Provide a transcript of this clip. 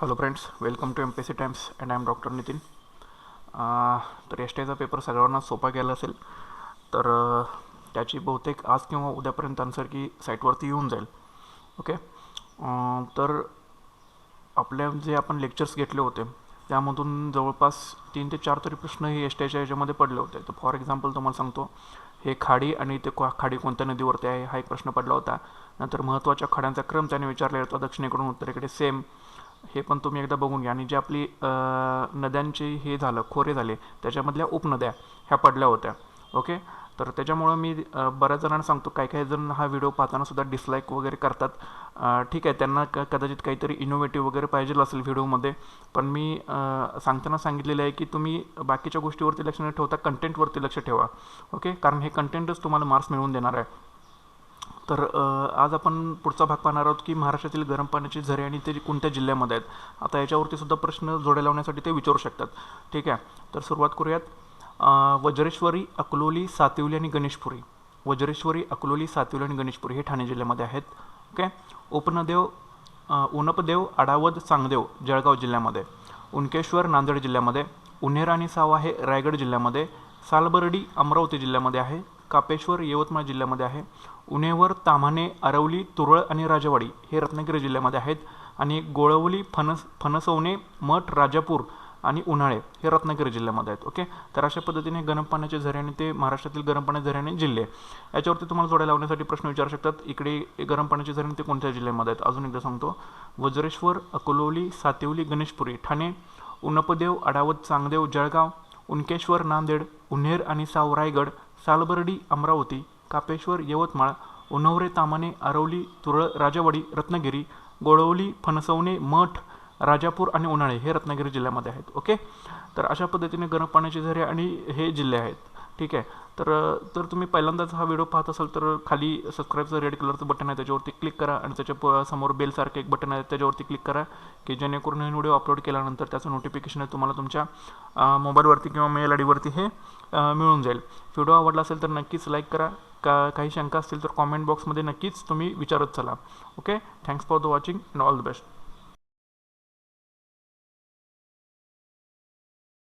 Hello friends welcome to M P C Times and I am doctor Nitin तर एस टीचा paper सगळ्यांना सोपा गेला असेल तर uh, त्याची बहुतेक आज किंवा उद्यापर्यंत आन्सर की साईटवरती येऊन जाईल. ओके uh, तर आपल्या जे आपण लेक्चर्स घेतले होते त्यामधून जवळपास तीन ते चार तरी प्रश्न हे एस टीच्या याच्यामध्ये पडले होते. तर फॉर एक्झाम्पल तुम्हाला सांगतो हे खाडी आणि ते को- खाडी कोणत्या नदीवरती आहे हा एक प्रश्न पडला होता. नंतर महत्त्वाच्या खाड्यांचा क्रम त्याने विचारला होता दक्षिणेकडून उत्तरेकडे सेम हे पण तुम्ही एकदा बघून घ्या. आणि जे आपली नद्यांचे हे झालं खोरे झाले त्याच्यामधल्या उपनद्या ह्या पडल्या होत्या. ओके? तर त्याच्यामुळं मी बऱ्याच जणांना सांगतो काही काही जण हा व्हिडिओ पाहताना सुद्धा डिसलाईक वगैरे करतात. ठीक आहे त्यांना क कदाचित काहीतरी इनोव्हेटिव्ह वगैरे पाहिजे असेल व्हिडिओमध्ये पण मी सांगताना सांगितलेलं आहे की तुम्ही बाकीच्या गोष्टीवरती लक्ष न ठेवता कंटेंटवरती लक्ष ठेवा. ओके? कारण हे कंटेंटच तुम्हाला मार्क्स मिळवून देणार आहे. तर आज आपण पुढचा भाग पाहणार आहोत की महाराष्ट्रातील गरम पाण्याचे झरे आणि ते कोणत्या जिल्ह्यामध्ये आहेत. आता याच्यावरती सुद्धा प्रश्न जोड्या लावण्यासाठी ते विचारू शकतात. ठीक आहे? तर सुरुवात करूयात. वज्रेश्वरी अकलोली सातिवली आणि गणेशपुरी. वज्रेश्वरी अकलोली सातिवली आणि गणेशपुरी हे ठाणे जिल्ह्यामध्ये आहेत. ओके? उपनदेव उनपदेव आडावद सांगदेव जळगाव जिल्ह्यामध्ये. उनकेश्वर नांदेड जिल्ह्यामध्ये. उन्हेरा आणि सावा हे रायगड जिल्ह्यामध्ये. सालबर्डी अमरावती जिल्ह्यामध्ये आहे. कापेश्वर यवतमाळ जिल्ह्यामध्ये आहे. उनेवर ताम्हाणे अरवली तुरळ आणि राजवाडी हे रत्नागिरी जिल्ह्यामध्ये आहेत आणि गोळवली फणस फणसवणे मठ राजापूर आणि उन्हाळे हे रत्नागिरी जिल्ह्यामध्ये आहेत. ओके? तर अशा पद्धतीने गरम पाण्याचे झरे आणि ते महाराष्ट्रातील गरम पाण्याचे झरे आणि जिल्हे याच्यावरती तुम्हाला जोड्या लावण्यासाठी प्रश्न विचारू शकतात. इकडे गरम पाण्याचे झरे ते कोणत्या जिल्ह्यामध्ये आहेत? अजून एकदा सांगतो. वज्रेश्वर अकोलोली सातिवली गणेशपुरी ठाणे उनपदेव आडावत चांगदेव जळगाव उनकेश्वर नांदेड उन्हेर आणि साव रायगड सालबर्डी अमरावती कापेश्वर यवतमाळ उन्हवरे तामाणे आरवली तुरळ राजावाडी रत्नागिरी गोळवली फणसवणे मठ राजापूर आणि उन्हाळे हे रत्नागिरी जिल्ह्यामध्ये आहेत. ओके? तर अशा पद्धतीने गरम पाण्याचे झरे आणि हे जिल्हे आहेत. ठीक आहे. तर तर तुम्ही पहिल्यांदाच हा व्हिडिओ पाहत असाल तर खाली सबस्क्राईबचं रेड कलरचं बटन आहे त्याच्यावरती क्लिक करा आणि त्याच्या प समोर बेलसारखं एक बटन आहे त्याच्यावरती क्लिक करा की जेणेकरून हे व्हिडिओ अपलोड केल्यानंतर त्याचं नोटिफिकेशन तुम्हाला तुमच्या मोबाईलवरती किंवा मेल आय डीवरती हे मिळून जाईल. व्हिडिओ आवडला असेल तर नक्कीच लाईक करा. का काही शंका असतील तर कॉमेंट बॉक्समध्ये नक्कीच तुम्ही विचारत चला. Okay thanks for the watching and all the best